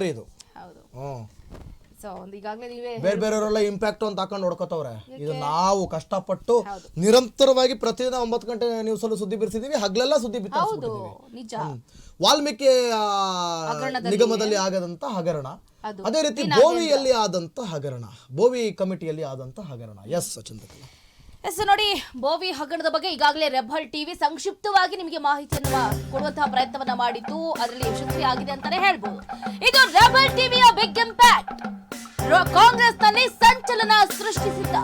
Story ಇದು ಹೌದು. ಹ್ಮ್ so ಒಂದು ಈಗಾಗಲೇ ನೀವೇ ಬೇರೆ ಬೇರೆಯವರೆಲ್ಲ ಇಂಪ್ಯಾಕ್ಟ್ ಅಂತ ಹಾಕೊಂಡು ನೋಡ್ಕೋತವ್ರೆ. ಇದು ನಾವು ಕಷ್ಟಪಟ್ಟು ನಿರಂತರವಾಗಿ ಪ್ರತಿದಿನ ಒಂಬತ್ತು ಗಂಟೆ ನ್ಯೂಸ್ ಅಲ್ಲೂ ಸುದ್ದಿ ಬಿಡಿಸಿದೀವಿ ಹಗ್ಲೆಲ್ಲ ಸುದ್ದಿ ಹೌದು ನಿಜ. ವಾಲ್ಮೀಕಿ ಆ, ಹಗರಣದಲ್ಲಿ ನಿಗಮದಲ್ಲಿ ಆಗದಂತ ಹಗರಣ. ಅದು. ಅದೇ ರೀತಿ ಬೋವಿಯಲ್ಲಿ ಆದಂತ ಹಗರಣ. ಬೋವಿ ಕಮಿಟಿಯಲ್ಲಿ ಆದಂತ ಹಗರಣ. ಎಸ್ ಚಂದ್ರಕಲಾ ಎಸ್, ನೋಡಿ, ಬೋವಿ ಹಗರಣದ ಬಗ್ಗೆ ಈಗಾಗಲೇ ರೆಬಲ್ ಟಿವಿ ಸಂಕ್ಷಿಪ್ತವಾಗಿ ನಿಮಗೆ ಮಾಹಿತಿಯನ್ನು ಕೊಡುವಂತಹ ಪ್ರಯತ್ನವನ್ನ ಮಾಡಿತ್ತು ಅದರಲ್ಲಿ ಯಶಸ್ವಿ ಆಗಿದೆ ಅಂತಾನೆ ಹೇಳ್ಬೋದು. ಇದು ರೆಬಲ್ ಟಿವಿಯ ಬಿಗ್ ಇಂಪ್ಯಾಕ್ಟ್ ಕಾಂಗ್ರೆಸ್ನಲ್ಲಿ ಸಂಚಲನ ಸೃಷ್ಟಿಸಿದ್ದ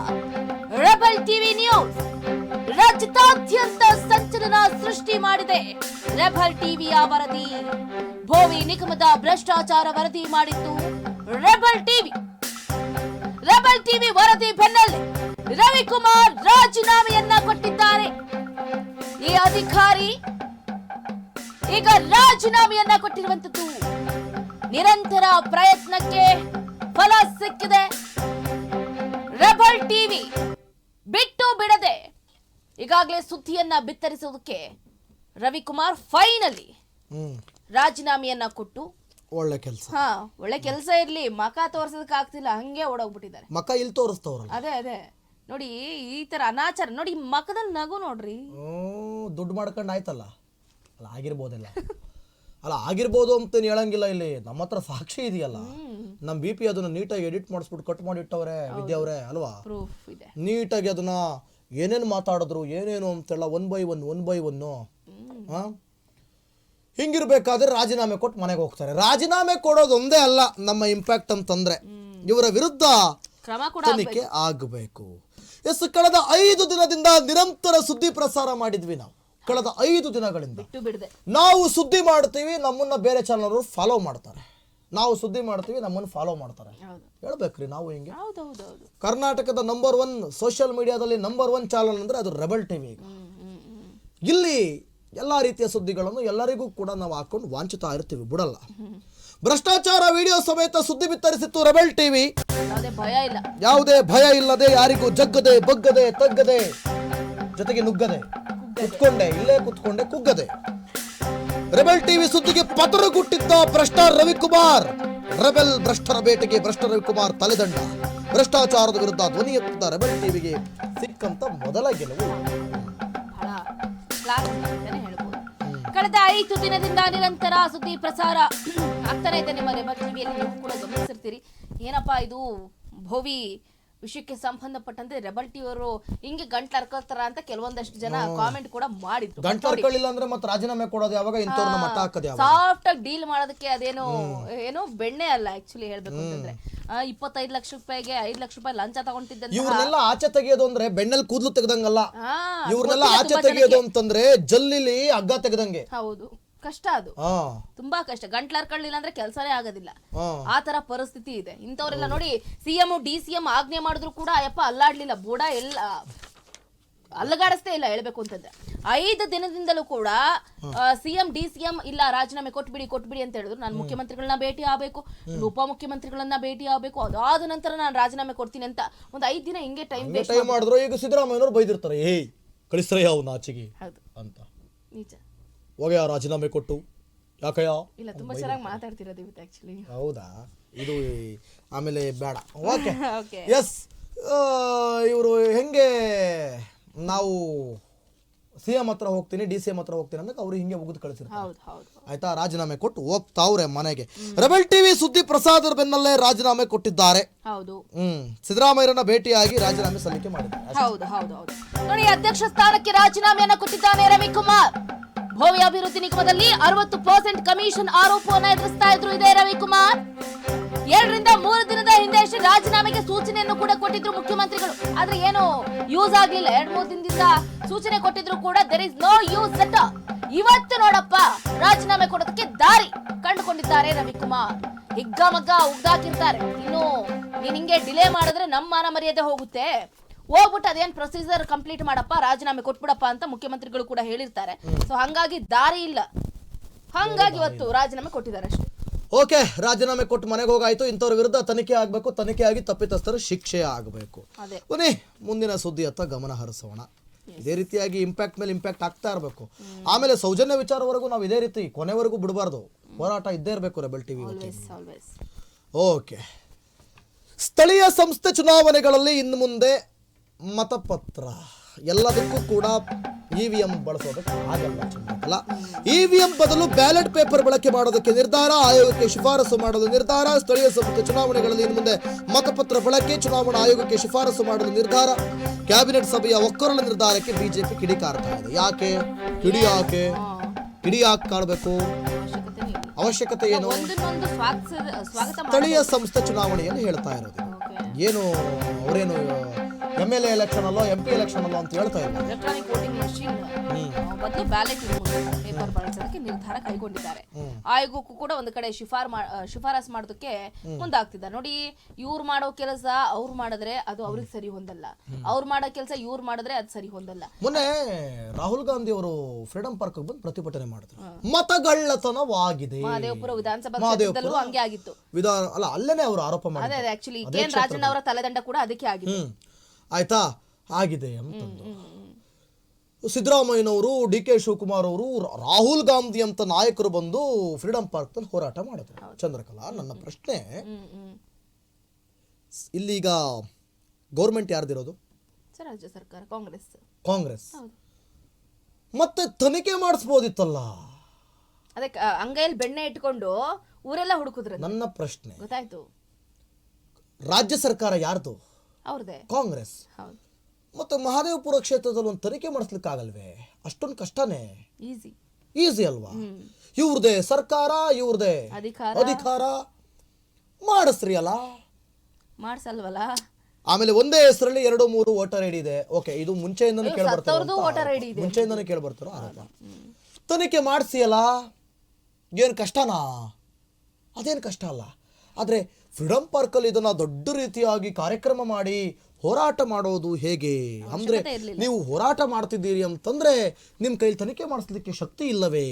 ರೆಬಲ್ ಟಿವಿ ನ್ಯೂಸ್. ರಾಜ್ಯದಾದ್ಯಂತ ಸಂಚಲನ ಸೃಷ್ಟಿ ಮಾಡಿದೆ. ರೆಬಲ್ ಟಿವಿಯ ವರದಿ. ಭೋವಿ ನಿಗಮದ ಭ್ರಷ್ಟಾಚಾರ ವರದಿ ಮಾಡಿತ್ತು ರೆಬಲ್ ಟಿವಿ. ರೆಬಲ್ ಟಿವಿ ವರದಿ ಬೆನ್ನಲ್ಲೇ ರವಿಕುಮಾರ್ ರಾಜೀನಾಮೆಯನ್ನ ಕೊಟ್ಟಿದ್ದಾರೆ. ಈ ಅಧಿಕಾರಿ ಈಗ ರಾಜೀನಾಮೆಯನ್ನ ಕೊಟ್ಟಿರುವಂತದ್ದು ನಿರಂತರ ಪ್ರಯತ್ನಕ್ಕೆ ಫಲ ಸಿಕ್ಕಿದೆ. ರೆಬಲ್ ಟಿವಿ ಬಿಟ್ಟು ಬಿಡದೆ ಈಗಾಗಲೇ ಸುದ್ದಿಯನ್ನ ಬಿತ್ತರಿಸೋದಕ್ಕೆ ರವಿಕುಮಾರ್ ಫೈನಲಿ ರಾಜೀನಾಮೆಯನ್ನ ಕೊಟ್ಟು ಒಳ್ಳೆ ಕೆಲಸ. ಹಾ ಒಳ್ಳೆ ಕೆಲಸ ಇರ್ಲಿ. ಮಕ ತೋರ್ಸೋದಕ್ಕೆ ಆಗ್ತಿಲ್ಲ ಹಂಗೆ ಓಡೋಗ್ಬಿಟ್ಟಿದ್ದಾರೆ. ಮಖ ಇಲ್ಲಿ ತೋರಿಸ್ತವ್ರಲ್ಲ. ಅದೇ ಅದೇ. ನೋಡಿ ಈ ತರ ಅನಾಚಾರ ನೋಡಿ ಮಕ್ಕದಲ್ಲಿ ಮಕದಲ್ಲಿ ನಗು ನೋಡ್ರಿ. ದುಡ್ಡು ಮಾಡ್ಕೊಂಡು ಆಯ್ತಲ್ಲ. ಅಲ್ಲ ಆಗಿರ್ಬೋದಲ್ಲ. ಅಲ್ಲ ಆಗಿರ್ಬೋದು ಅಂತ ಹೇಳಂಗಿಲ್ಲ ಇಲ್ಲಿ. ನಮ್ಮ ಹತ್ರ ಸಾಕ್ಷಿ ಇದೆಯಲ್ಲ. ನಮ್ಮ ಬಿ ಪಿ ಅದನ್ನ ನೀಟಾಗಿ ಎಡಿಟ್ ಮಾಡಿಸ್ಬಿಟ್ಟು ಕಟ್ ಮಾಡಿ ಇಟ್ಟವ್ರೆ ವಿದ್ಯಾವ್ರೆ ಅಲ್ವಾ? ಪ್ರೂಫ್ ಇದೆ. ನೀಟಾಗಿ ಅದನ್ನ ಏನೇನು ಮಾತಾಡಿದ್ರು ಏನೇನು ಅಂತೆಲ್ಲ one by one one by one ಹಾ? ಹಿಂಗಿರ್ಬೇಕಾದ್ರೆ ರಾಜೀನಾಮೆ ಕೊಟ್ಟು ಮನೆಗೆ ಹೋಗ್ತಾರೆ. ರಾಜೀನಾಮೆ ಕೊಡೋದು ಒಂದೇ ಅಲ್ಲ ನಮ್ಮ ಇಂಪ್ಯಾಕ್ಟ್ ಅಂತಂದ್ರೆ. ಇವರ ವಿರುದ್ಧ ಕ್ರಮ ಕೂಡ ತನಿಖೆ ಆಗಬೇಕು. ಎಸ್ ಕಳೆದ ಐದು ದಿನದಿಂದ ನಿರಂತರ ಸುದ್ದಿ ಪ್ರಸಾರ ಮಾಡಿದ್ವಿ ನಾವು. ಕಳೆದ ಐದು ದಿನಗಳಿಂದ. ನಾವು ಸುದ್ದಿ ಮಾಡ್ತೀವಿ ನಮ್ಮನ್ನ ಬೇರೆ ಚಾನಲ್ ಫಾಲೋ ಮಾಡ್ತಾರೆ. ನಾವು ಸುದ್ದಿ ಮಾಡ್ತೀವಿ ನಮ್ಮನ್ನು ಫಾಲೋ ಮಾಡ್ತಾರೆ. ಹೇಳ್ಬೇಕ್ರಿ ನಾವು ಹಿಂಗೆ? ಕರ್ನಾಟಕದ ನಂಬರ್ ಒನ್ ಸೋಷಿಯಲ್ ಮೀಡಿಯಾದಲ್ಲಿ ನಂಬರ್ ಒನ್ ಚಾನಲ್ ಅಂದ್ರೆ ಅದು ರೆಬಲ್ ಟಿವಿ ಈಗ. ಇಲ್ಲಿ ಎಲ್ಲ ರೀತಿಯ ಸುದ್ದಿಗಳನ್ನು ಎಲ್ಲರಿಗೂ ಕೂಡ ನಾವು ಹಾಕೊಂಡು ವಾಂಚುತ್ತಾ ಇರ್ತೀವಿ ಬಿಡಲ್ಲ. ಭ್ರಷ್ಟಾಚಾರ ವಿಡಿಯೋ ಸಮೇತ ಸುದ್ದಿ ಬಿತ್ತರಿಸಿತ್ತು ರೆಬೆಲ್ ಟಿವಿ. ಯಾವುದೇ ಭಯ ಇಲ್ಲ. ಯಾವುದೇ ಭಯ ಇಲ್ಲದೆ ಯಾರಿಗೂ ಜಗ್ಗದೆ ಬಗ್ಗದೆ ತಗ್ಗದೆ ಜೊತೆಗೆ ನುಗ್ಗದೆ. ಕುತ್ಕೊಂಡೆ ಇಲ್ಲೇ ಕುತ್ಕೊಂಡೆ ಕುಗ್ಗದೆ. ರೆಬೆಲ್ ಟಿವಿ ಸುದ್ದಿಗೆ ಪತರಗುಟ್ಟಿದ್ದ ಭ್ರಷ್ಟ ರವಿಕುಮಾರ್. ರೆಬೆಲ್ ಭ್ರಷ್ಟರ ಬೇಟೆಗೆ ಭ್ರಷ್ಟ ರವಿಕುಮಾರ್ ತಲೆದಂಡ. ಭ್ರಷ್ಟಾಚಾರದ ವಿರುದ್ಧ ಧ್ವನಿ ಎತ್ತಿದ್ದ ರೆಬೆಲ್ ಟಿವಿಗೆ ಸಿಕ್ಕಂತ ಮೊದಲ ಗೆಲುವು. ಕಳೆದ ಐದು ದಿನದಿಂದ ನಿರಂತರ ಸುದ್ದಿ ಪ್ರಸಾರ ಆಗ್ತಾನೆ ಇದೆ ನಿಮ್ಮ ರೆಬಲ್ ಟಿವಿಯಲ್ಲಿ ನೀವು ಕೂಡ ಗಮನಿಸಿರ್ತೀರಿ. ಏನಪ್ಪಾ ಇದು ಭೋವಿ ವಿಷಯಕ್ಕೆ ಸಂಬಂಧಪಟ್ಟಂತೆ ರೆಬಲ್ ಟಿವಿ ಅವರು ಹಿಂಗೆ ಗಂಟ್ಲು ಹರ್ಕೋತಾರ ಅಂತ ಕೆಲವೊಂದಷ್ಟು ಜನ ಕಾಮೆಂಟ್ ಕೂಡ ಮಾಡಿದ್ರು. ಗಂಟ್ಲು ಹರ್ಕೊಳ್ಳಿಲ್ಲ ಅಂದ್ರೆ ಮತ್ತೆ ರಾಜೀನಾಮೆ ಕೊಡೋದು ಯಾವಾಗ ಇಂಥವ್ರನ್ನ ಹಾಕೋದು ಯಾವಾಗ? ಸಾಫ್ಟ್ ಆಗಿ ಡೀಲ್ ಮಾಡೋದಕ್ಕೆ ಅದೇನು ಏನೋ ಬೆಣ್ಣೆ ಅಲ್ಲ ಆಕ್ಚುಲಿ ಹೇಳ್ಬೇಕು ಅಂತಂದ್ರೆ ಇಪ್ಪತ್ತೈದು ಲಕ್ಷ ರೂಪಾಯಿಗೆ ಐದು ಲಕ್ಷ ರೂಪಾಯಿ ಲಂಚ ತಗೊಂಡಿದ್ದಂತ ಇವ್ರನ್ನೆಲ್ಲ ಆಚೆ ತೆಗೆಯೋದು ಅಂದ್ರೆ ಬೆಣ್ಣೆಲ್ ಕೂದಲು ತೆಗ್ದಂಗಲ್ಲ. ಇವ್ರನ್ನೆಲ್ಲ ಆಚೆ ತೆಗೆಯೋದು ಅಂತಂದ್ರೆ ಜಲ್ಲಿಲಿ ಹಗ್ಗ ತೆಗ್ದಂಗೆ. ಹೌದು. ಕಷ್ಟ ಅದು. ತುಂಬಾ ಕಷ್ಟ. ಗಂಟ್ಲು ಹರ್ಕೊಳ್ಳಿಲ್ಲ ಅಂದ್ರೆ ಕೆಲಸನೇ ಆಗೋದಿಲ್ಲ. ಆ. ತರ ಪರಿಸ್ಥಿತಿ ಇದೆ. ಇಂಥವ್ರೆಲ್ಲ ನೋಡಿ ಸಿಎಂ ಡಿ ಸಿಎಂ ಆಜ್ಞೆ ಮಾಡಿದ್ರು ಕೂಡ ಅಯ್ಯಪ್ಪ ಅಲ್ಲಾಡ್ಲಿಲ್ಲ. ಬೋಡ ಎಲ್ಲ ಅಲ್ಲಗಾಡಿಸ್ತೇ ಇಲ್ಲ ಹೇಳ್ಬೇಕು ಅಂತಂದ್ರೆ. ಐದು ದಿನದಿಂದಲೂ ಕೂಡ ಸಿಎಂ ಡಿ ಸಿಎಂ ಇಲ್ಲ ರಾಜೀನಾಮೆ ಕೊಟ್ಬಿಡಿ ಕೊಟ್ಬಿಡಿ ಅಂತ ಹೇಳಿದ್ರು. ನಾನು ಮುಖ್ಯಮಂತ್ರಿಗಳನ್ನ ಭೇಟಿ ಆಗ್ಬೇಕು. ಉಪಮುಖ್ಯಮಂತ್ರಿಗಳನ್ನ ಭೇಟಿ ಆಗ್ಬೇಕು. ಅದಾದ ನಂತರ ನಾನು ರಾಜೀನಾಮೆ ಕೊಡ್ತೀನಿ ಅಂತ ಒಂದ್ ಐದ್ ದಿನ ಹಿಂಗೆ ಟೈಮ್ ವೇಸ್ಟ್ ಟೈಮ್ ಮಾಡಿದ್ರು ಈಗ ಸಿದ್ದರಾಮಯ್ಯನವ್ರು ಬೈದಿರ್ತಾರೆ ಏಯ್ ಕಳಿಸ್ರಯ್ಯ ಅವ್ನ ಆಚೆಗೆ ಹೌದು. ಅಂತ. ನಿಜ. ಹೋಗಯ್ಯ ರಾಜೀನಾಮೆ ಕೊಟ್ಟು? ಯಾಕಯ್ಯ? ಇಲ್ಲ ತುಂಬಾ ಚೆನ್ನಾಗಿ ಮಾತಾಡ್ತಿರೋದು ಇವತ್ತು ಆಕ್ಚುಲಿ ಹೌದಾ? ಇದು ಆಮೇಲೆ ಬೇಡ. ಓಕೆ. ಓಕೆ ಎಸ್ ಇವರು ಹೆಂಗೆ ನಾವು ಸಿ ಎಂ ಹತ್ರ ಹೋಗ್ತೀನಿ ಡಿ ಸಿ ಎಂ ಹತ್ರ ಹೋಗ್ತೀನಿ ಅಂದ್ರೆ ಅವ್ರು ಹಿಂಗೆ ಮುಗಿದು ಕಳಿಸಿರ್ತಾರೆ. ಆಯ್ತಾ? ರಾಜೀನಾಮೆ ಕೊಟ್ಟು ಹೋಗ್ತಾವ್ರೆ ಮನೆಗೆ. ರೆಬೆಲ್ ಟಿವಿ ಸುದ್ದಿ ಪ್ರಸಾದರ ಬೆನ್ನಲ್ಲೇ ರಾಜೀನಾಮೆ ಕೊಟ್ಟಿದ್ದಾರೆ. ಹೌದು. ಹ್ಮ್. ಸಿದ್ದರಾಮಯ್ಯರನ್ನ ಭೇಟಿಯಾಗಿ ರಾಜೀನಾಮೆ ಸಲ್ಲಿಕೆ ಮಾಡಿದ್ದಾರೆ. ಹೌದು ಹೌದು ಹೌದು. ನೋಡಿ ಅಧ್ಯಕ್ಷ ಸ್ಥಾನಕ್ಕೆ ರಾಜೀನಾಮೆಯನ್ನ ಕೊಟ್ಟಿದ್ದಾನೆ ರವಿಕುಮಾರ್. ಭೋವಿ ಅಭಿವೃದ್ಧಿ ನಿಗಮದಲ್ಲಿ ಅರವತ್ತು ಪರ್ಸೆಂಟ್ ಕಮಿಷನ್ ಆರೋಪವನ್ನು ಎದುರಿಸ್ತಾ ಇದ್ರು ಇದೇ ರವಿಕುಮಾರ್. ಎರಡರಿಂದ ಮೂರು ದಿನದ ಹಿಂದೆ ರಾಜೀನಾಮೆಗೆ ಸೂಚನೆಯನ್ನು ಕೂಡ ಕೊಟ್ಟಿದ್ರು ಮುಖ್ಯಮಂತ್ರಿಗಳು. ಆದ್ರೆ ಏನು ಯೂಸ್ ಆಗ್ಲಿಲ್ಲ. ಎರಡ್ ಮೂರು ದಿನದಿಂದ ಸೂಚನೆ ಕೊಟ್ಟಿದ್ರು ಕೂಡ there is no use at ಇವತ್ತು ನೋಡಪ್ಪ, ರಾಜೀನಾಮೆ ಕೊಡೋದಕ್ಕೆ ದಾರಿ ಕಂಡುಕೊಂಡಿದ್ದಾರೆ ರವಿಕುಮಾರ್. ಹಿಗ್ಗಮಗ್ಗ ಉಗ್ದಾಕಿರ್ತಾರೆ. ಇನ್ನು ನೀನ್ ಹಿಂಗೆ ಡಿಲೇ ಮಾಡಿದ್ರೆ ನಮ್ಮ ಮಾನ ಮರ್ಯಾದೆ ಹೋಗುತ್ತೆ. ಹೋಗ್ಬಿಟ್ಟು ಅದೇನ್ ಪ್ರೊಸೀಜರ್ ಕಂಪ್ಲೀಟ್ ಮಾಡಪ್ಪ ರಾಜೀನಾಮೆ ಕೊಟ್ಬಿಡಪ್ಪ ಅಂತ ಮುಖ್ಯಮಂತ್ರಿಗಳು ಕೂಡ ಹೇಳಿರ್ತಾರೆ. ಸೊ ಹಂಗಾಗಿ ದಾರಿ ಇಲ್ಲ. ಹಂಗಾಗಿ ಇವತ್ತು ರಾಜೀನಾಮೆ ಕೊಟ್ಟಿದ್ದಾರೆ ಅಷ್ಟೇ. ಓಕೆ ರಾಜೀನಾಮೆ ಕೊಟ್ಟು ಮನೆಗೆ ಹೋಗಾಯ್ತು. ಇಂಥವ್ರ ವಿರುದ್ಧ ತನಿಖೆ ಆಗಬೇಕು ತನಿಖೆ ಆಗಿ ತಪ್ಪಿತಸ್ಥರು ಶಿಕ್ಷೆ ಆಗಬೇಕು. ಬನ್ನಿ ಮುಂದಿನ ಸುದ್ದಿ ಅತ್ತ ಗಮನ ಹರಿಸೋಣ. ಇದೇ ರೀತಿಯಾಗಿ ಇಂಪ್ಯಾಕ್ಟ್ ಮೇಲೆ ಇಂಪ್ಯಾಕ್ಟ್ ಆಗ್ತಾ ಇರಬೇಕು. ಆಮೇಲೆ ಸೌಜನ್ಯ ವಿಚಾರವರೆಗೂ ನಾವು ಇದೇ ರೀತಿ ಕೊನೆವರೆಗೂ ಬಿಡಬಾರ್ದು. ಹೋರಾಟ ಇದ್ದೇ ಇರಬೇಕು ರೆಬಲ್ ಟಿವಿ ಓಕೆ ಸ್ಥಳೀಯ ಸಂಸ್ಥೆ ಚುನಾವಣೆಗಳಲ್ಲಿ ಇನ್ನು ಮುಂದೆ ಮತಪತ್ರ. ಎಲ್ಲದಕ್ಕೂ ಕೂಡ ಇ ವಿ ಎಂ ಬಳಸೋದಕ್ಕೆ ಆಗಲ್ಲ ಚಂದ್ರಕಲ ಇ ವಿ ಎಂ ಬದಲು ಬ್ಯಾಲೆಟ್ ಪೇಪರ್ ಬಳಕೆ ಮಾಡೋದಕ್ಕೆ ನಿರ್ಧಾರ ಆಯೋಗಕ್ಕೆ ಶಿಫಾರಸು ಮಾಡಲು ನಿರ್ಧಾರ ಸ್ಥಳೀಯ ಸಂಸ್ಥೆ ಚುನಾವಣೆಗಳಲ್ಲಿ ಇನ್ನು ಮುಂದೆ ಮತಪತ್ರ ಬಳಕೆ ಚುನಾವಣಾ ಆಯೋಗಕ್ಕೆ ಶಿಫಾರಸು ಮಾಡಲು ನಿರ್ಧಾರ. ಕ್ಯಾಬಿನೆಟ್ ಸಭೆಯ ಒಕ್ಕರಣ ನಿರ್ಧಾರಕ್ಕೆ ಬಿಜೆಪಿ ಕಿಡಿಕಾರ್ತಾ ಇದೆ. ಯಾಕೆ? ಕಿಡಿ ಯಾಕೆ? ಕಿಡಿ ಯಾಕೆ ಕಾಣಬೇಕು? ಅವಶ್ಯಕತೆ ಏನು? ಸ್ಥಳೀಯ ಸಂಸ್ಥೆ ಚುನಾವಣೆಯನ್ನು ಹೇಳ್ತಾ ಇರೋದು. ಏನು ಅವರೇನು ಎಂ ಎಲ್ ಎ ಎಲೆಕ್ಷನ್ ಅಲ್ಲೋ ಎಂ ಪಿ ಎಲೆಕ್ಷನ್ ಅಲ್ಲೋ ಅಂತ ಹೇಳ್ತಾ ಇಲ್ಲ ಎಲೆಕ್ಟ್ರಾನಿಕ್ ವೋಟಿಂಗ್ ಮೆಷಿನ್ ಬದಲು ಬ್ಯಾಲೆಟ್ ಪೇಪರ್ ಬಳಸೋದಕ್ಕೆ ನಿರ್ಧಾರ ಕೈಗೊಂಡಿದ್ದಾರೆ. ಆಯೋಗಕ್ಕೂ ಕೂಡ ಒಂದು ಕಡೆ ಶಿಫಾರ್ ಶಿಫಾರಸ್ ಮಾಡೋದಕ್ಕೆ ಮುಂದಾಗ್ತಿದ್ದಾರೆ. ನೋಡಿ ಇವ್ರು ಮಾಡೋ ಕೆಲಸ ಅವ್ರು ಮಾಡಿದ್ರೆ ಅದು ಅವ್ರಿಗೆ ಸರಿ ಹೊಂದಲ್ಲ. ಅವ್ರು ಮಾಡೋ ಕೆಲಸ ಇವ್ರು ಮಾಡಿದ್ರೆ ಅದು ಸರಿ ಹೊಂದಲ್ಲ. ಮೊನ್ನೆ ರಾಹುಲ್ ಗಾಂಧಿ ಅವರು ಫ್ರೀಡಂ ಪಾರ್ಕ್ ಬಂದು ಪ್ರತಿಭಟನೆ ಮಾಡಿದ್ರು. ಮತಗಳ್ಳತನವಾಗಿದೆ. ಮಹದೇವಪುರ ವಿಧಾನಸಭಾ. ಕ್ಷೇತ್ರದಲ್ಲೂ ಹಂಗೆ ಆಗಿತ್ತು. ವಿಧಾನ ಅಲ್ಲ ಅಲ್ಲೇನೆ ಅವರು ಆರೋಪ ಮಾಡಿದ್ದಾರೆ ಆಕ್ಚುಲಿ ಕೆ ಎನ್ ರಾಜಣ್ಣ ಅವರ ತಲೆದಂಡ ಕೂಡ ಅದಕ್ಕೆ ಆಗಿತ್ತು ಹ್ಮ್. ಆಯ್ತಾ? ಆಗಿದೆ ಅಂತಂದು. ಸಿದ್ದರಾಮಯ್ಯನವರು ಡಿ ಕೆ ಶಿವಕುಮಾರ್ ಅವರು ರಾಹುಲ್ ಗಾಂಧಿ ಅಂತ ನಾಯಕರು ಬಂದು ಫ್ರೀಡಂ ಪಾರ್ಕ್ನಲ್ಲಿ ಹೋರಾಟ ಮಾಡಿದ್ರು. ಚಂದ್ರಕಲಾ ನನ್ನ ಪ್ರಶ್ನೆ. ಇಲ್ಲಿಗ ಗೌರ್ಮೆಂಟ್ ಯಾರ್ದಿರೋದು? ಸರ್ ರಾಜ್ಯ ಸರ್ಕಾರ ಕಾಂಗ್ರೆಸ್. ಕಾಂಗ್ರೆಸ್. ಮತ್ತೆ ತನಿಖೆ ಮಾಡಿಸ್ಬೋದಿತ್ತಲ್ಲ? ಅದಕ್ಕೆ ಅಂಗೈಯಲ್ಲಿ ಬೆಣ್ಣೆ ಇಟ್ಕೊಂಡು ಊರೆಲ್ಲ ಹುಡುಕಿದ್ರೆ ನನ್ನ ಪ್ರಶ್ನೆ. ಗೊತ್ತಾಯ್ತು. ರಾಜ್ಯ ಸರ್ಕಾರ ಯಾರ್ದು? ಅವ್ರದೇ. ಕಾಂಗ್ರೆಸ್. ಹೌದು. ಮತ್ತೆ ಮಹಾದೇವಪುರ ಕ್ಷೇತ್ರದಲ್ಲಿ ಒಂದು ತನಿಖೆ ಮಾಡಿಸ್ಲಿಕ್ಕಾಗಲ್ವೇ? ಅಷ್ಟೊಂದು ಕಷ್ಟನೇ? ಈಸಿ. ಈಸಿ ಅಲ್ವಾ? ಇವ್ರದೇ ಸರ್ಕಾರ ಇವ್ರದೇ ಅಧಿಕಾರ. ಅಧಿಕಾರ. ಮಾಡಿಸ್ರಿ ಅಲ್ಲ? ಮಾಡ್ಸಲ್ವಲ್ಲ? ಆಮೇಲೆ ಒಂದೇ ಹೆಸರಲ್ಲಿ ಎರಡು ಮೂರು ವೋಟರ್ ಐಡಿ ಇದೆ. ಓಕೆ ಇದು ಮುಂಚೆಯಿಂದನೂ ಕೇಳ್ಬರ್ತಾರೆ. ಮುಂಚೆಯಿಂದನೂ ಕೇಳ್ಬರ್ತಾರೋ? ಆರೋಪ ತನಿಖೆ ಮಾಡಿಸಿ ಅಲ್ಲ? ಏನು ಕಷ್ಟನಾ? ಅದೇನು ಕಷ್ಟ ಅಲ್ಲ? ಆದರೆ ಫ್ರೀಡಮ್ ಪಾರ್ಕಲ್ಲಿ ಇದನ್ನ ದೊಡ್ಡ ರೀತಿಯಾಗಿ ಕಾರ್ಯಕ್ರಮ ಮಾಡಿ ಹೋರಾಟ ಮಾಡೋದು ಹೇಗೆ? ಅಂದ್ರೆ ನೀವು ಹೋರಾಟ ಮಾಡ್ತಿದ್ದೀರಿ ಅಂತಂದ್ರೆ ನಿಮ್ಮ ಕೈಲಿ ತನಿಖೆ ಮಾಡಿಸ್ಲಿಕ್ಕೆ ಶಕ್ತಿ ಇಲ್ಲವೇ?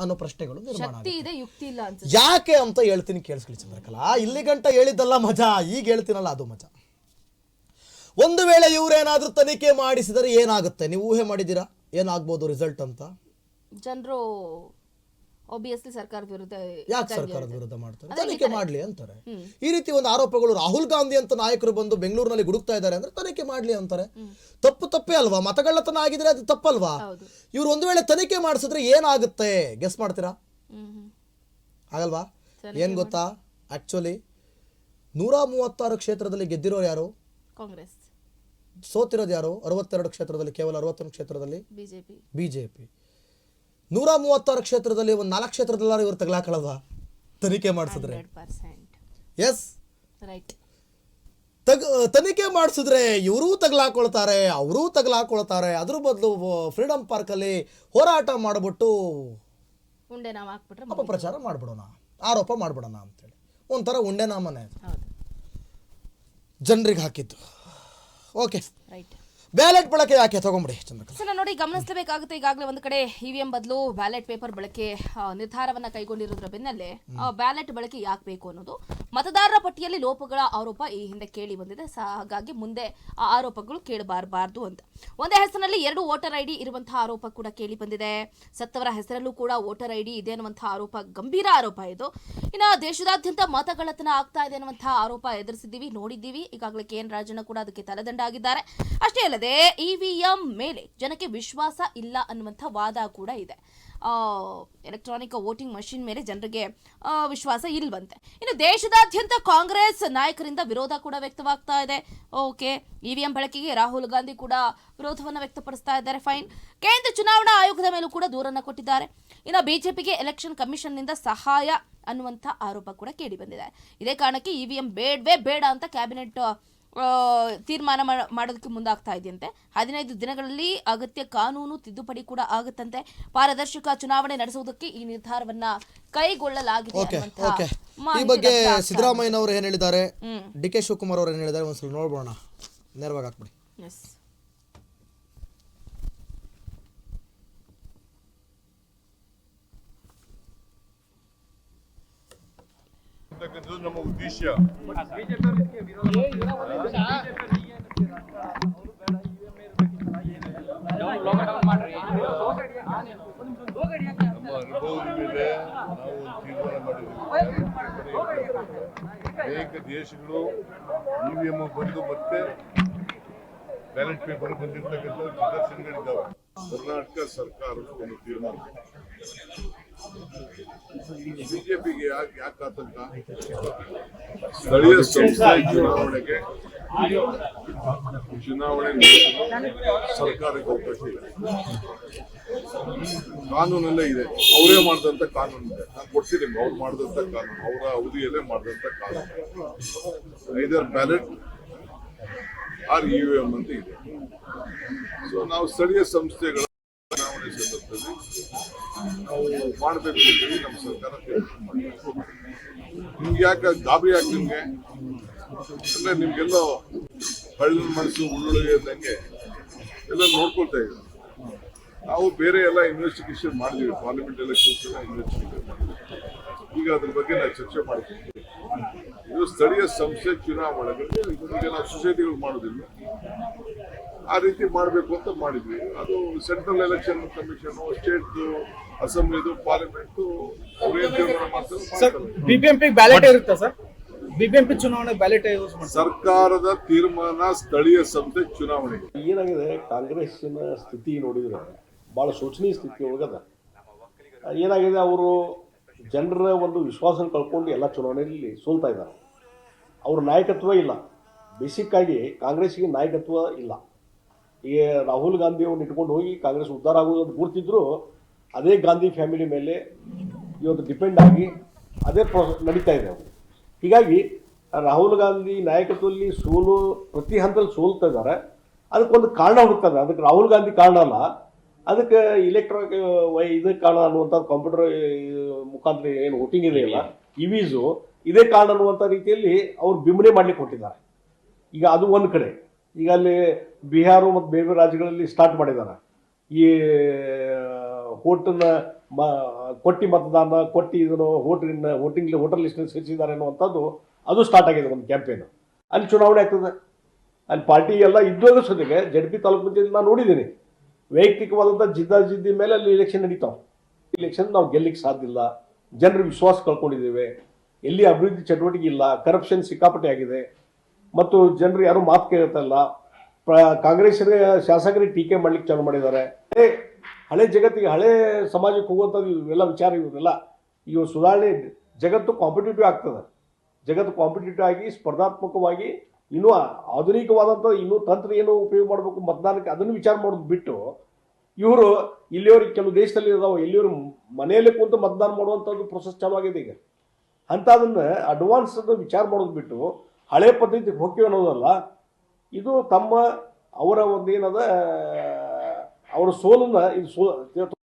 ಅನ್ನೋ ಪ್ರಶ್ನೆಗಳು ನಿರ್ಮಾಣ ಶಕ್ತಿ ಇದೆ ಯುಕ್ತಿ ಇಲ್ಲ ಅನ್ಸುತ್ತೆ. ಯಾಕೆ ಅಂತ ಹೇಳ್ತೀನಿ ಕೇಳಿಸ್ಕೊಳ್ಳಿ ಚಂದ್ರಕಲಾ. ಇಲ್ಲಿ ಗಂಟ ಹೇಳಿದ್ದಲ್ಲ ಮಜಾ ಈಗ ಹೇಳ್ತೀನಲ್ಲ ಅದು ಮಜಾ. ಒಂದು ವೇಳೆ ಇವರೇನಾದ್ರೂ ತನಿಖೆ ಮಾಡಿಸಿದರೆ ಏನಾಗುತ್ತೆ? ನೀವು ಊಹೆ ಮಾಡಿದ್ದೀರಾ? ಏನಾಗ್ಬೋದು ರಿಸಲ್ಟ್ ಅಂತ? ಜನರು ಒಬಿಯಸ್ಲಿ ಸರ್ಕಾರದ ವಿರುದ್ಧ ಯಾಕೆ ಸರ್ಕಾರದ ವಿರುದ್ಧ ಮಾಡ್ತಾರೆ? ತನಿಖೆ ಮಾಡ್ಲಿ ಅಂತಾರೆ. ಈ ರೀತಿ ಒಂದು ಆರೋಪಗಳು ರಾಹುಲ್ ಗಾಂಧಿ ಅಂತ ನಾಯಕರು ಬಂದು ಬೆಂಗಳೂರಿನಲ್ಲಿ ಗುಡುಕ್ತಾ ಇದ್ದಾರೆ ಅಂದ್ರೆ ತನಿಖೆ ಮಾಡ್ಲಿ ಅಂತಾರೆ. ತಪ್ಪು ತಪ್ಪೇ ಅಲ್ವಾ? ಮತಗಳ್ಳತನ ಆಗಿದ್ರೆ ಅದು ತಪ್ಪಲ್ವಾ? ಇವ್ರು ಒಂದು ವೇಳೆ ತನಿಖೆ ಮಾಡಿಸಿದ್ರೆ ಏನಾಗುತ್ತೆ? ಗೆಸ್ ಮಾಡ್ತೀರಾ? ಆಗಲ್ವಾ? ಏನ್ ಗೊತ್ತಾ? ಆಕ್ಚುಲಿ ನೂರ ಮೂವತ್ತಾರು ಕ್ಷೇತ್ರದಲ್ಲಿ ಗೆದ್ದಿರೋರು ಯಾರು? ಕಾಂಗ್ರೆಸ್. ಸೋತಿರೋದು ಯಾರು? ಅರವತ್ತೆರಡು ಕ್ಷೇತ್ರದಲ್ಲಿ ಕೇವಲ ಅರವತ್ತೊಂದು ಕ್ಷೇತ್ರದಲ್ಲಿ? ಬಿಜೆಪಿ. ಬಿಜೆಪಿ. ನೂರ ಮೂವತ್ತಾರು ಕ್ಷೇತ್ರದಲ್ಲಿ ಒಂದು ನಾಲ್ಕು ಕ್ಷೇತ್ರದಲ್ಲಾರು ಇವರು ತಗಲಾಕಳಲ್ವಾ ತನಿಖೆ ಮಾಡಿಸಿದ್ರೆ? Yes right. ತಗ ತನಿಖೆ ಮಾಡಿಸಿದ್ರೆ ಇವರೂ ತಗಲಾಕೊಳ್ತಾರೆ ಅವರೂ ತಗಲಾಕೊಳ್ತಾರೆ. ಅದ್ರ ಬದಲು ಫ್ರೀಡಮ್ ಪಾರ್ಕಲ್ಲಿ ಹೋರಾಟ ಮಾಡಿಬಿಟ್ಟು ಉಂಡೆ ಹಾಕ್ಬಿಟ್ರೆ ಅಪಪ್ರಚಾರ ಮಾಡಿಬಿಡೋಣ ಆರೋಪ ಮಾಡಿಬಿಡೋಣ ಅಂತೇಳಿ. ಒಂಥರ ಉಂಡೆ ನಾಮನೆ ಜನರಿಗೆ ಹಾಕಿದ್ದು. Okay right. ಬ್ಯಾಲೆಟ್ ಬಳಕೆ ಯಾಕೆ ತಗೊಂಬಿಡಿ ಚಂದ್ರಕಲಾ? ಸರ್ ನೋಡಿ ಗಮನಿಸಬೇಕಾಗುತ್ತೆ ಈಗಾಗಲೇ ಒಂದು ಕಡೆ ಇವಿಎಂ ಬದಲು ಬ್ಯಾಲೆಟ್ ಪೇಪರ್ ಬಳಕೆ ನಿರ್ಧಾರವನ್ನ ಕೈಗೊಂಡಿರೋದ್ರ ಬೆನ್ನಲ್ಲೇ ಬ್ಯಾಲೆಟ್ ಬಳಕೆ ಯಾಕೆ ಬೇಕು ಅನ್ನೋದು ಮತದಾರರ ಪಟ್ಟಿಯಲ್ಲಿ ಲೋಪಗಳ ಆರೋಪ ಈ ಹಿಂದೆ ಕೇಳಿ ಬಂದಿದೆ. ಹಾಗಾಗಿ ಮುಂದೆ ಆ ಆರೋಪಗಳು ಕೇಳಬಾರಬಾರ್ದು ಅಂತ. ಒಂದೇ ಹೆಸರಿನಲ್ಲಿ ಎರಡು ವೋಟರ್ ಐಡಿ ಇರುವಂತಹ ಆರೋಪ ಕೂಡ ಕೇಳಿ ಬಂದಿದೆ. ಸತ್ತವರ ಹೆಸರಲ್ಲೂ ಕೂಡ ವೋಟರ್ ಐಡಿ ಇದೆ ಅನ್ನುವಂತಹ ಆರೋಪ, ಗಂಭೀರ ಆರೋಪ ಇದು. ಇನ್ನು ದೇಶದಾದ್ಯಂತ ಮತಗಳತನ ಆಗ್ತಾ ಇದೆ ಅನ್ನುವಂತಹ ಆರೋಪ ಎದುರಿಸಿದ್ದೀವಿ, ನೋಡಿದ್ದೀವಿ. ಈಗಾಗಲೇ ಕೆ ಎನ್ ರಾಜಣ್ಣ ಕೂಡ ಅದಕ್ಕೆ ತಲೆದಂಡ ಆಗಿದ್ದಾರೆ ಅಷ್ಟೇ ಅಲ್ಲದೆ ಇವಿಎಂ ಮೇಲೆ ಜನಕ್ಕೆ ವಿಶ್ವಾಸ ಇಲ್ಲ ಅನ್ನುವಂಥ ವಾದ ಕೂಡ ಇದೆ. ಎಲೆಕ್ಟ್ರಾನಿಕ್ ವೋಟಿಂಗ್ ಮಷಿನ್ ಮೇಲೆ ಜನರಿಗೆ ವಿಶ್ವಾಸ ಇಲ್ವಂತೆ. ಇನ್ನು ದೇಶದಾದ್ಯಂತ ಕಾಂಗ್ರೆಸ್ ನಾಯಕರಿಂದ ವಿರೋಧ ಕೂಡ ವ್ಯಕ್ತವಾಗ್ತಾ ಇದೆ. ಓಕೆ, ಇವಿಎಂ ಬಳಕೆಗೆ ರಾಹುಲ್ ಗಾಂಧಿ ಕೂಡ ವಿರೋಧವನ್ನು ವ್ಯಕ್ತಪಡಿಸ್ತಾ ಇದ್ದಾರೆ. ಫೈನ್. ಕೇಂದ್ರ ಚುನಾವಣಾ ಆಯೋಗದ ಮೇಲೂ ಕೂಡ ದೂರನ್ನು ಕೊಟ್ಟಿದ್ದಾರೆ. ಇನ್ನು ಬಿಜೆಪಿಗೆ ಎಲೆಕ್ಷನ್ ಕಮಿಷನ್ನಿಂದ ಸಹಾಯ ಅನ್ನುವಂಥ ಆರೋಪ ಕೂಡ ಕೇಳಿ ಬಂದಿದೆ. ಇದೇ ಕಾರಣಕ್ಕೆ ಇವಿಎಂ ಬೇಡವೇ ಬೇಡ ಅಂತ ಕ್ಯಾಬಿನೆಟ್ ತೀರ್ಮಾನ ಮಾಡೋದಕ್ಕೆ ಮುಂದಾಗ್ತಾ ಇದೆಯಂತೆ. ಹದಿನೈದು ದಿನಗಳಲ್ಲಿ ಅಗತ್ಯ ಕಾನೂನು ತಿದ್ದುಪಡಿ ಕೂಡ ಆಗುತ್ತಂತೆ. ಪಾರದರ್ಶಕ ಚುನಾವಣೆ ನಡೆಸುವುದಕ್ಕೆ ಈ ನಿರ್ಧಾರವನ್ನ ಕೈಗೊಳ್ಳಲಾಗಿದೆ ಈ ಬಗ್ಗೆ ಸಿದ್ದರಾಮಯ್ಯನವರು ಏನು ಹೇಳಿದ್ದಾರೆ? ಡಿ ಕೆ ಶಿವಕುಮಾರ್ ಅವರು ಏನ್ ಹೇಳಿದ್ದಾರೆ? ಒಂದ್ಸಲ ನೋಡ್ಬೋಣ. ನೇರವಾಗಿ ಹಾಕ್ಬಿಡಿ. ನಮ್ಮ ಉದ್ದೇಶ ನಾವು ತೀರ್ಮಾನ ಮಾಡಿದ್ದೀವಿ ಅನೇಕ ದೇಶಗಳು ಇ ವಿ ಎಂ ಬಂದು ಮತ್ತೆ ಬ್ಯಾಲೆಟ್ ಪೇಪರ್ ಬಂದಿರ್ತಕ್ಕಂಥ ಪ್ರದರ್ಶನಗಳಿದ್ದಾವೆ ಕರ್ನಾಟಕ ಸರ್ಕಾರ ಒಂದು ತೀರ್ಮಾನ. ಬಿಜೆಪಿಗೆ ಯಾಕೆ ಯಾಕೆ ಆತಂಕ ಸ್ಥಳೀಯ ಸಂಸ್ಥೆ ಚುನಾವಣೆಗೆ ಚುನಾವಣೆ ಸರ್ಕಾರಕ್ಕೆ ಅವಕಾಶ ಇದೆ ಕಾನೂನಲ್ಲೇ ಇದೆ. ಅವರೇ ಮಾಡಿದಂತ ಕಾನೂನು ಇದೆ. ನಾನು ಕೊಡ್ತೀನಿ ಅವ್ರು ಮಾಡಿದಂತ ಕಾನೂನು. ಅವರ ಅವಧಿಯಲ್ಲೇ ಮಾಡಿದಂತ ಕಾನೂನು. Either ballot or E M ಅಂತ ಇದೆ. ಸೊ ನಾವು ಸ್ಥಳೀಯ ಸಂಸ್ಥೆಗಳ ಚುನಾವಣೆ ಸಂದರ್ಭದಲ್ಲಿ ನಾವು ಮಾಡಬೇಕು ಅಂತೇಳಿ ನಮ್ಮ ಸರ್ಕಾರ. ನಿಮ್ಗೆ ಯಾಕೆ ಗಾಬರಿ ನಿಮಗೆ ಅಂದ್ರೆ ನಿಮ್ಗೆಲ್ಲೋ ಹಳ್ಳಿನ ಮನಸ್ಸು ಉಳ್ಳುಳ್ಳಿ ಇದ್ದಂಗೆ ಎಲ್ಲ ನೋಡ್ಕೊಳ್ತಾ ಇದ್ದೀವಿ ನಾವು ಬೇರೆ ಎಲ್ಲ ಇನ್ವೆಸ್ಟಿಗೇಷನ್ ಮಾಡಿದೀವಿ ಪಾರ್ಲಿಮೆಂಟ್ ಎಲೆಕ್ಷನ್ಸ್ ಎಲ್ಲ ಇನ್ವೆಸ್ಟಿಗೇಷನ್ ಮಾಡಿದ್ವಿ ಈಗ ಅದ್ರ ಬಗ್ಗೆ ನಾವು ಚರ್ಚೆ ಮಾಡ್ತೀವಿ ಇದು ಸ್ಥಳೀಯ ಸಂಸ್ಥೆ ಚುನಾವಣೆಗಳು ಈಗ ನಾವು ಸೊಸೈಟಿಗಳು ಮಾಡೋದಿಲ್ಲ ಆ ರೀತಿ ಮಾಡಬೇಕು ಅಂತ ಮಾಡಿದ್ವಿ. ಅದು ಸೆಂಟ್ರಲ್ ಎಲೆಕ್ಷನ್ ಕಮಿಷನ್ ಸ್ಟೇಟ್ ಅಸೆಂಬ್ಲಿದು ಪಾರ್ಲಿಮೆಂಟ್ ಅವ್ರೇನ್ ತೀರ್ಮಾನ ಮಾಡ್ತಾರೆ ಸರ್ ಮಾಡ್ತಾರೆ. ಬಿಬಿಎಂಪಿ ಬ್ಯಾಲೆಟ್ ಇರುತ್ತೆ ಸರ್ ಬಿಬಿಎಂಪಿ ಚುನಾವಣೆ ಬ್ಯಾಲೆಟ್ ಯೂಸ್ ಮಾಡ್ತಾರೆ? ಸರ್ಕಾರದ ತೀರ್ಮಾನ ಸ್ಥಳೀಯ ಸಂಸ್ಥೆ ಚುನಾವಣೆ. ಏನಾಗಿದೆ ಕಾಂಗ್ರೆಸ್ಸಿನ ಸ್ಥಿತಿ ನೋಡಿದ್ರೆ ಬಹಳ ಶೋಚನೀಯ ಸ್ಥಿತಿ ಒಳಗದ. ಏನಾಗಿದೆ ಅವರು ಜನರ ಒಂದು ವಿಶ್ವಾಸ ಕಳ್ಕೊಂಡು ಎಲ್ಲ ಚುನಾವಣೆಯಲ್ಲಿ ಸೋಲ್ತಾ ಇದ್ದಾರೆ. ಅವ್ರ ನಾಯಕತ್ವ ಇಲ್ಲ. ಬೇಸಿಕ್ ಆಗಿ ಕಾಂಗ್ರೆಸ್ಗೆ ನಾಯಕತ್ವ ಇಲ್ಲ. ಈಗ ರಾಹುಲ್ ಗಾಂಧಿ ಅವ್ರನ್ನ ಇಟ್ಕೊಂಡು ಹೋಗಿ ಕಾಂಗ್ರೆಸ್ ಉದ್ಧಾರ ಆಗೋದು ಅಂತ ಗುರ್ತಿದ್ರು, ಅದೇ ಗಾಂಧಿ ಫ್ಯಾಮಿಲಿ ಮೇಲೆ ಇವತ್ತು ಡಿಪೆಂಡ್ ಆಗಿ ಅದೇ ಪ್ರೊ ನಡೀತಾ ಇದೆ ಅವರು ಹೀಗಾಗಿ ರಾಹುಲ್ ಗಾಂಧಿ ನಾಯಕತ್ವದಲ್ಲಿ ಸೋಲು, ಪ್ರತಿ ಹಂತದಲ್ಲಿ ಸೋಲ್ತಾ ಇದ್ದಾರೆ. ಅದಕ್ಕೊಂದು ಕಾರಣ ಹುಡುಕ್ತದೆ ಅದಕ್ಕೆ ರಾಹುಲ್ ಗಾಂಧಿ ಕಾರಣ ಅಲ್ಲ. ಅದಕ್ಕೆ ಇಲೆಕ್ಟ್ರಾನಿಕ್ ವೈ ಇದಕ್ಕೆ ಕಾರಣ ಅನ್ನುವಂಥದ್ದು ಕಂಪ್ಯೂಟರ್ ಮುಖಾಂತರ ಏನು ವೋಟಿಂಗ್ ಇದೆಯಲ್ಲ ವಿಸು ಇದೇ ಕಾರಣ ಅನ್ನುವಂಥ ರೀತಿಯಲ್ಲಿ ಅವ್ರು ಬಿಂಬನೆ ಮಾಡ್ಲಿಕ್ಕೆ ಹೊಟ್ಟಿದ್ದಾರೆ ಈಗ ಅದು ಒಂದು ಕಡೆ. ಈಗ ಅಲ್ಲಿ ಬಿಹಾರ ಮತ್ತು ಬೇರೆ ಬೇರೆ ರಾಜ್ಯಗಳಲ್ಲಿ ಸ್ಟಾರ್ಟ್ ಮಾಡಿದ್ದಾರೆ ಈ ಹೋಟನ್ನ ಮ, ಕೊಟ್ಟಿ ಮತದಾನ, ಕೊಟ್ಟಿ ಇದನ್ನು ಹೋಟಿನ ಹೋಟಿಂಗ್ ಹೋಟೆಲ್ ಲಿಸ್ಟ್ ಸೇರಿಸಿದ್ದಾರೆ ಅನ್ನುವಂಥದ್ದು ಅದು ಸ್ಟಾರ್ಟ್ ಆಗಿದೆ ಒಂದು ಕ್ಯಾಂಪೇನ್ ಅಲ್ಲಿ ಚುನಾವಣೆ ಆಗ್ತದೆ. ಅಲ್ಲಿ ಪಾರ್ಟಿ ಎಲ್ಲ ಇದ್ದರೂ ಸದ್ಯಕ್ಕೆ ಜಡ್ ಪಿ ತಾಲೂಕು ಪಂಚಾಯತ್ ನಾನು ನೋಡಿದ್ದೀನಿ. ವೈಯಕ್ತಿಕವಾದಂಥ ಜಿದ್ದಾಜಿದ್ದಿ ಮೇಲೆ ಅಲ್ಲಿ ಎಲೆಕ್ಷನ್ ನಡೀತಾವೆ. ಇಲೆಕ್ಷನ್ ನಾವು ಗೆಲ್ಲಿಕ್ಕೆ ಸಾಧ್ಯ ಇಲ್ಲ. ಜನರು ವಿಶ್ವಾಸ ಕಳ್ಕೊಂಡಿದ್ದೇವೆ. ಎಲ್ಲಿ ಅಭಿವೃದ್ಧಿ ಚಟುವಟಿಕೆ ಇಲ್ಲ. ಕರಪ್ಷನ್ ಸಿಕ್ಕಾಪಟ್ಟೆ ಆಗಿದೆ. ಮತ್ತು ಜನರು ಯಾರು ಮಾತು ಕೇಳುತ್ತಲ್ಲ ಪ್ರ- ಕಾಂಗ್ರೆಸ್ಸಿನ ಶಾಸಕರಿಗೆ ಟೀಕೆ ಮಾಡ್ಲಿಕ್ಕೆ ಚಾಲು ಮಾಡಿದ್ದಾರೆ. ಹಳೆ ಜಗತ್ತಿಗೆ, ಹಳೆ ಸಮಾಜಕ್ಕೆ ಹೋಗುವಂಥದ್ದು ಇವೆಲ್ಲ ವಿಚಾರ ಇವರೆಲ್ಲ ಇವು ಸುಧಾರಣೆ ಜಗತ್ತು ಕಾಂಪಿಟೇಟಿವ್ ಆಗ್ತದೆ. ಜಗತ್ತು ಕಾಂಪಿಟೇಟಿವ್ ಆಗಿ, ಸ್ಪರ್ಧಾತ್ಮಕವಾಗಿ, ಇನ್ನೂ ಆಧುನಿಕವಾದಂಥ, ಇನ್ನೂ ತಂತ್ರ ಏನು ಉಪಯೋಗ ಮಾಡಬೇಕು ಮತದಾನಕ್ಕೆ ಅದನ್ನು ವಿಚಾರ ಮಾಡೋದು ಬಿಟ್ಟು, ಇವರು ಇಲ್ಲಿಯವ್ರಿಗೆ ಕೆಲವು ದೇಶದಲ್ಲಿ ಇದಾವೆ ಎಲ್ಲಿಯವರು ಮನೆಯಲ್ಲೇ ಕೂತು ಮತದಾನ ಮಾಡುವಂಥದ್ದು ಪ್ರೊಸೆಸ್ ಚಾಲು ಆಗಿದೆ ಈಗ. ಅಂಥದನ್ನು ಅಡ್ವಾನ್ಸ್ ವಿಚಾರ ಮಾಡೋದು ಬಿಟ್ಟು ಹಳೆ ಪದ್ಧತಿಗೆ ಹೋಗ್ತೀವಿ ಅನ್ನೋದಲ್ಲ ಇದು ತಮ್ಮ ಅವರ ಒಂದು ಏನದ ಅವರ ಸೋಲನ್ನ ಇದು ಸೋ